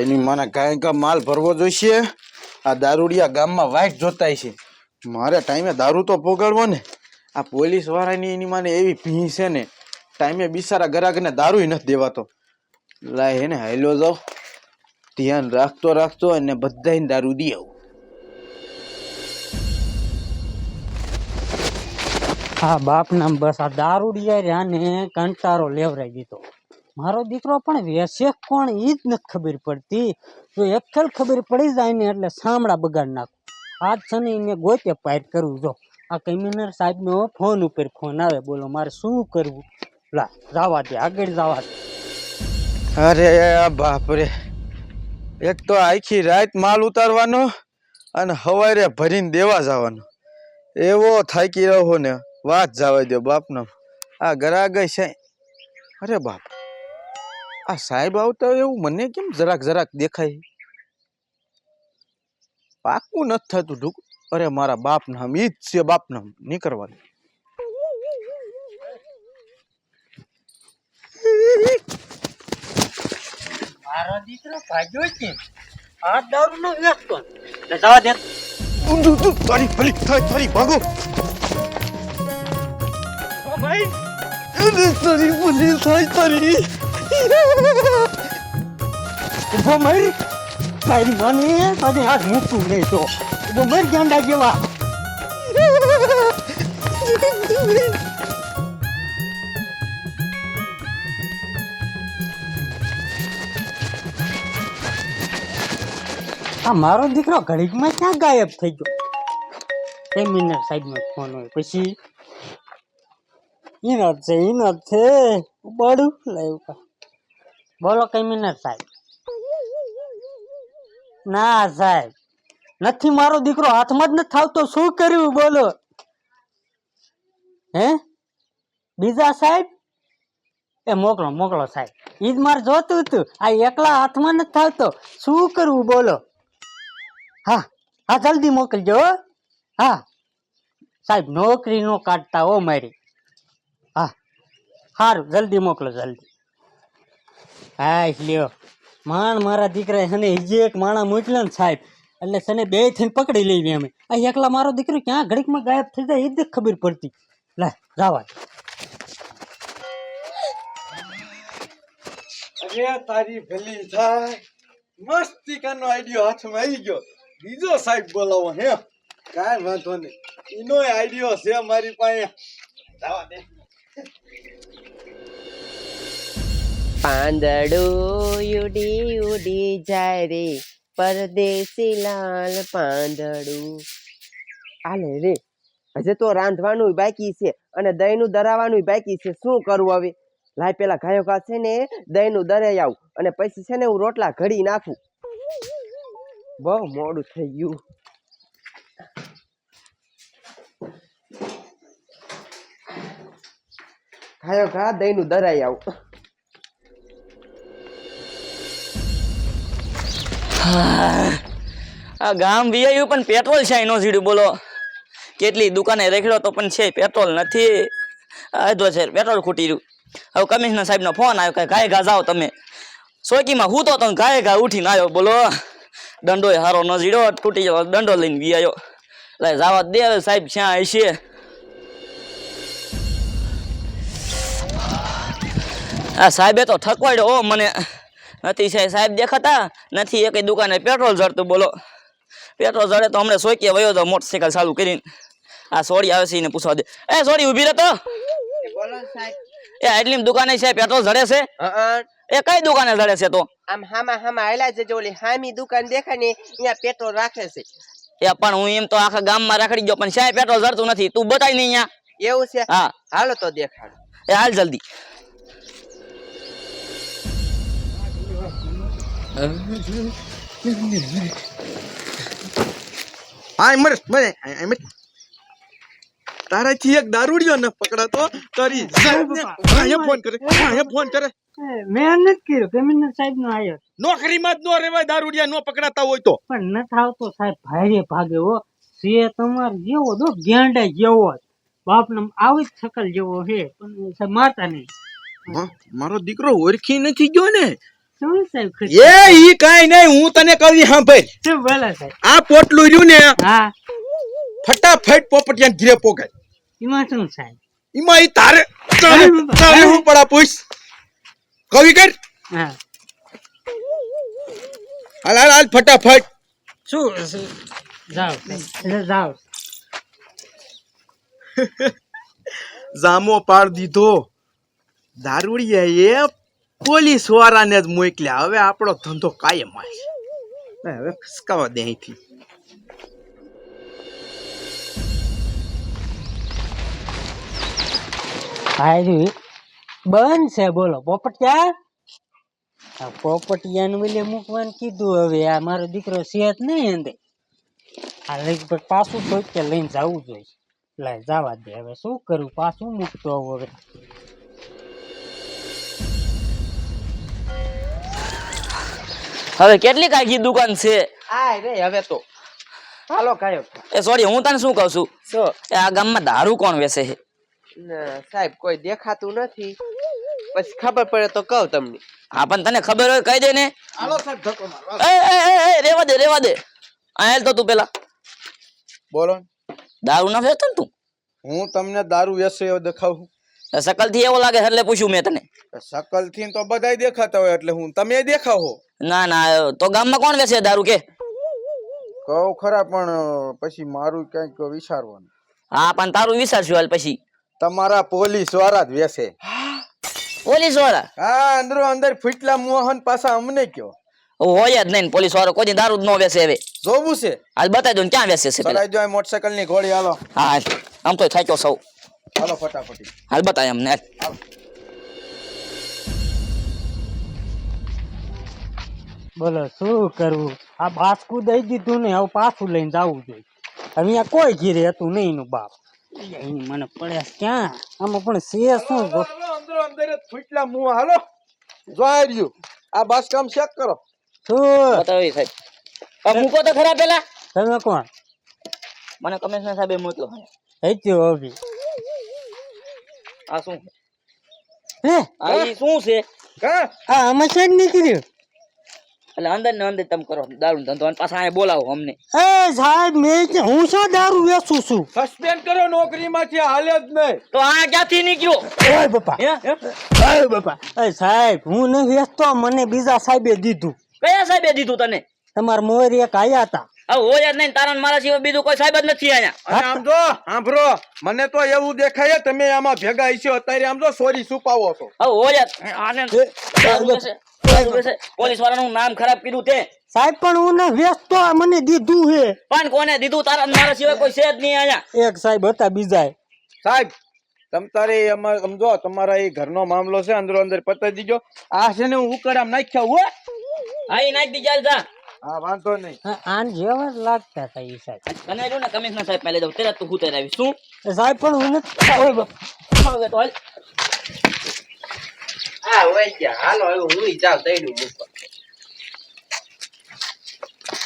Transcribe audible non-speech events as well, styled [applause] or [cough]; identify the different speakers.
Speaker 1: એની મને કાંઈ કા માલ ભરવો જોઈશે. આ દારૂડિયા ગામમાં વાઇટ જોતાય છે. મારે ટાઈમે દારૂ તો પોગાડવો ને. આ પોલીસ વાળાની એની મને એવી ભી છે ને, ટાઈમે બિચારા ગ્રાહકને દારૂ નથી દેવાતો. લાય એને હાલ્યો જાવ ધ્યાન રાખતો રાખતો અને બધાને દારૂ દી આવું.
Speaker 2: હા બાપ નામ બસ આ દારૂડિયા રહ્યાને કંટારો લેવરાઈ દીધો મારો દીકરો પણ વેસે કોણ એ જ નથી ખબર પડતી. જો એકલ ખબર પડી જાય ને એટલે સામડા બગાડ નાખું. આજ છે ને એને ગોતે પાર કરવું જો, આ કમિશનર સાહેબનો ફોન ઉપર ફોન આવે. બોલો, મારે શું કરવું? લા, જવા દે, આગળ જવા દે.
Speaker 1: અરે બાપરે. એક તો આખી રાત માલ ઉતારવાનો અને હવારે ભરીને દેવા જવાનો. એવો થાકી રહો ને, વાત જવા દો બાપનો. આ ગરા ગઈ છે. અરે બાપ. આ સાહેબ આવતા હોય એવું મને કેમ જરાક જરાક દેખાય? પાકું નથી થતું ઢુક. અરે મારા બાપ નામ ઈ જ છે બાપ નામ નીકળવાનું.
Speaker 2: મારો દીકરો ભાગ્યો છે. આ દારૂ નો વેચતો ને જવા દે.
Speaker 1: ઊંધું તું તારી ભલી થાય તારી ભાગો.
Speaker 2: ભાઈ.
Speaker 1: તારી ભલી થાય તારી.
Speaker 2: ઊભો મર. તારી મને તને હાથ મૂકતું નહીં તો ઊભો મર ગાંડા જેવા. આ મારો દીકરો ઘડીકમાં ક્યાં ગાયબ થઈ ગયો? સેમિનાર સાઈડમાં ફોન હોય. પછી ઇનર છે ઇનર છે. બડું લાવ્યું બોલો કમિશનર સાહેબ? ના સાહેબ. નથી, મારો દીકરો હાથમાં જ નથી આવતો. શું કર્યું બોલો? હે? બીજા સાહેબ? એ મોકલો મોકલો સાહેબ. ઈ જ મારે જોતું હતું. આ એકલા હાથમાં નથી થતો શું કરવું બોલો? હા હા, જલ્દી મોકલજો. હા. સાહેબ, નોકરી નો કાઢતા હો મારી. હા. સારું જલ્દી મોકલો, જલ્દી. હા લ્યો. માણ મારા દીકરા છે ને હજી એક માણા મોકલ્યો ને સાહેબ. એટલે સને બે થઈને પકડી લેવી અમે. આ એકલા મારો દીકરો ક્યાં ઘડીકમાં ગાયબ થઈ જાય એ જ ખબર પડતી. લે, જાવા.
Speaker 1: અરે, તારી ભલી થાય. મસ્તી કાનો આઈડિયો હાથમાં આવી ગયો. બીજો સાહેબ બોલાવો, હે. કાંઈ વાંધો નહીં. એનો આઈડિયો છે મારી પાસે. જવા દે.
Speaker 3: પાંદડું ઉડી ઉડી જાય રે, પરદેશી લાલ પાંદડું. આલે રે, હજે તો રાંધવાનું બાકી છે અને દહીંનું દરાવાનું બાકી છે, શું કરવું હવે? લાય પેલા ગાયો ઘા છે ને, દહીંનું દરાઈ આવું અને પછી છે ને હું રોટલા ઘડી નાખું. બહુ મોડું થઈ ગયું. ગાયો ઘા દહીંનું દરાઈ આવું.
Speaker 4: આ ગામ વીઆઈયુ પણ પેટ્રોલ છે એનો સીડું બોલો. કેટલી દુકાને રેખડ્યો તો પણ છે, પેટ્રોલ નથી. આ જો છે, પેટ્રોલ ખૂટી રહ્યું. હવે કમિશનર સાહેબનો ફોન આવ્યો કે ગાય ઘા જાઓ તમે. સોકીમાં હું તો તમે ગાય ઘા ઉઠીને આવ્યો, બોલો. દંડો હારો ન જીડો ખૂટી જવા દંડો લઈને વી આવ્યો એટલે જવા દે હવે સાહેબ ક્યાં હશે આ સાહેબે તો ઠકવાડ્યો મને. નથી સાહેબ દેખાતા? નથી એક દુકાને પેટ્રોલ જડતું બોલો. પેટ્રોલ જડે તો હમણાં સોકીએ વયો તો મોટરસાઇકલ ચાલુ કરીને. આ સોડી આવે છે એને પૂછવા દે. એ સોડી ઊભી રહે તો. એ આટલી દુકાને છે પેટ્રોલ જડે છે? એ કઈ દુકાને જડે છે તો?
Speaker 3: આમ હામા હામા આયલા છે ઓલી હામી દુકાન દેખાય ને અહીંયા પેટ્રોલ રાખે છે.
Speaker 4: એ પણ હું એમ તો આખા ગામમાં રાખડી ગયો પણ સાહેબ પેટ્રોલ જડતું નથી. તું બતાય નહીં અહીંયા
Speaker 3: એવું છે?
Speaker 4: હા.
Speaker 3: હાલો તો દેખાડ.
Speaker 4: એ હાલ જલ્દી.
Speaker 1: હા એમ તારાથી એક દારૂડિયો ને પકડાતો તારી અહીંયા ફોન કરે અહીંયા ફોન કરે.
Speaker 2: મેં નથી કર્યો કેમિનર સાહેબ નો આવ્યો
Speaker 1: નોકરીમાં જ નો રેવાય દારૂડિયા નો પકડાતા હોય તો.
Speaker 2: પણ નથી આવતો સાહેબ ભાઈ ભાગે હો. સે તમાર જેવો દો ગેંડા જેવો બાપને બાપ ને આવી જ શકલ જેવો છે પણ સાહેબ મારતા નહીં.
Speaker 1: મારો દીકરો ઓળખી નથી ગયો ને. એ ઈ કાઈ નહીં હું તને કહું સાંભળ.
Speaker 2: ભાઈ
Speaker 1: આ પોટલું રહ્યું ને
Speaker 2: હા.
Speaker 1: ફટાફટ પોપટિયા ઘીરે પોકાય
Speaker 2: એમાં શું સાહેબ
Speaker 1: એમાં ઈ તારે તારે હું પડા પૂછ. કવિ કર.
Speaker 2: હા.
Speaker 1: હાલ હાલ હાલ ફટાફટ.
Speaker 2: શું જાવ જાઓ. જાઓ. [laughs]
Speaker 1: જામો પાડ દીધો. દારૂડિયા એ પોલીસ વાળાને જ મોકલ્યા. હવે આપણો ધંધો કાયમ આવશે ને, હવે ફસકાવા દે અહીંથી.
Speaker 2: હારી બંધ છે, બોલો. પોપટિયા? આ પોપટિયાનું વેલે મૂકવાનું કીધું હવે. આ મારો દીકરો સેહત નહીં અંદર આ લઈ પાછું કે લઈને જવું જોઈએ. એટલે જવા દે હવે. શું કરું? પાછું મૂકતો આવું હવે.
Speaker 4: હવે કેટલી કાંઈ દુકાન છે?
Speaker 3: આ રે હવે તો. હાલો કાયો.
Speaker 4: એ સોરી હું તને શું કહું છું?
Speaker 3: શું?
Speaker 4: એ આ ગામમાં દારૂ કોણ વેચે છે?
Speaker 3: સાહેબ કોઈ દેખાતું નથી. પછી ખબર પડે તો કહું તમને.
Speaker 4: હા પણ તને ખબર હોય કહી દે ને.
Speaker 1: હાલો સાહેબ ધક્કો મારો.
Speaker 4: એ એ એ, રેવા દે રેવા દે. આયલ તો તું પેલા.
Speaker 1: બોલો.
Speaker 4: દારૂ ના વેચતો ને તું?
Speaker 1: હું તમને દારૂ વેચે એવો દેખાવું
Speaker 4: સકલથી એવો લાગે એટલે પૂછ્યું મેં તને.
Speaker 1: સકલથી તો બધાય દેખાતા હોય એટલે હું તમે દેખાવો.
Speaker 4: ના ના તો ગામમાં કોણ વેચે દારૂ કે?
Speaker 1: કહું ખરા પણ પછી મારું ક્યાંક વિચારવાનું.
Speaker 4: હા પણ તારું વિચારશું હાલ પછી.
Speaker 1: તમારા પોલીસવાળા જ વેસે
Speaker 4: પોલીસવાળા?
Speaker 1: હા અંદરો અંદર ફીટલા મોહન પાછા અમને કયો.
Speaker 4: હોય જ નહીં પોલીસ વાળો કોઈ દારૂ જ ન વેચે હવે.
Speaker 1: જોવું છે?
Speaker 4: હાલ બતાવી દો ને ક્યાં વેસે છે
Speaker 1: દો મોટરસાયકલની ઘોડી હાલો.
Speaker 4: હા આમ તો થાક્યો સૌ.
Speaker 1: હાલો ફટાફટ.
Speaker 4: હાલ બતાય અમને હાલ.
Speaker 2: બોલો શું કરવું? આ બાસકું દઈ દીધું ને હવે પાછું લઈને જવું જોઈએ. અહીંયા કોઈ ઘીરે હતું નહીં નું બાપ. અહીં મને પડ્યા ક્યાં? આમાં પણ છે શું?
Speaker 1: અંદર અંદર ફૂટલા મું હાલો જોઈ રહ્યું આ બસ કામ ચેક કરો.
Speaker 2: શું?
Speaker 4: બતાવી સાહેબ. આ મૂકો તો ખરા પેલા.
Speaker 2: તમે કોણ?
Speaker 4: મને કમિશનર સાહેબે મોકલો.
Speaker 2: હેચ્યો હવે
Speaker 4: આ શું
Speaker 2: હે?
Speaker 4: આ શું છે?
Speaker 1: હા.
Speaker 2: આ આમાં છે જ નીકળ્યું.
Speaker 4: એટલે અંદર ને અંદર તમે કરો. દારૂ ધંધો અને પાછા અહીંયા બોલાવો અમને.
Speaker 2: એ સાહેબ મેં કે હું શું દારૂ વેચું છું?
Speaker 1: સસ્પેન્ડ કરો નોકરીમાંથી હાલે જ નહીં.
Speaker 4: તો આ ક્યાંથી નીકળ્યો?
Speaker 2: ઓય બાપા.
Speaker 4: હે? હે?
Speaker 2: ઓય બાપા. એ સાહેબ હું નહીં વેચતો મને બીજા સાહેબે દીધું.
Speaker 4: કયા સાહેબે દીધું તને?
Speaker 2: તમારા મોર એક આયા હતા.
Speaker 4: હોય જ નહીં મારા સિવાય બીજું કોઈ સાહેબ જ નથી અહીંયા
Speaker 1: અને આમ જો સાંભળો મને તો એવું દેખાય તમે આમાં ભેગા છો અત્યારે આમ જો સોરી છુપાવો છો.
Speaker 4: હોય આને. પોલીસ વાળાનું નામ ખરાબ કીધું તે.
Speaker 2: સાહેબ પણ હું વેચતો મને દીધું છે.
Speaker 4: પણ કોને દીધું? તારા મારા સિવાય કોઈ છે જ નહીં અહીંયા.
Speaker 2: એક સાહેબ હતા બીજા
Speaker 1: સાહેબ તમ તારે અમાર સમજો તમારા એ ઘરનો મામલો છે અંદરો અંદર પતાઈ દીજો. આ છે ને હું ઉકળામ નાખ્યા હો.
Speaker 4: હા ઈ નાખી દી જા.
Speaker 1: હા વાંધો નહીં.
Speaker 2: આન જેવા લાગતા હતા એ સાહેબ.
Speaker 4: તને જો ને કમિશનર સાહેબ પહેલે જાવ તેરા તું હું તેરા આવી શું?
Speaker 2: સાહેબ પણ હું નથી
Speaker 4: હવે તો હાલ.
Speaker 3: હા હોય ગયા હાલો હું જાઉં તૈડું મૂકવા.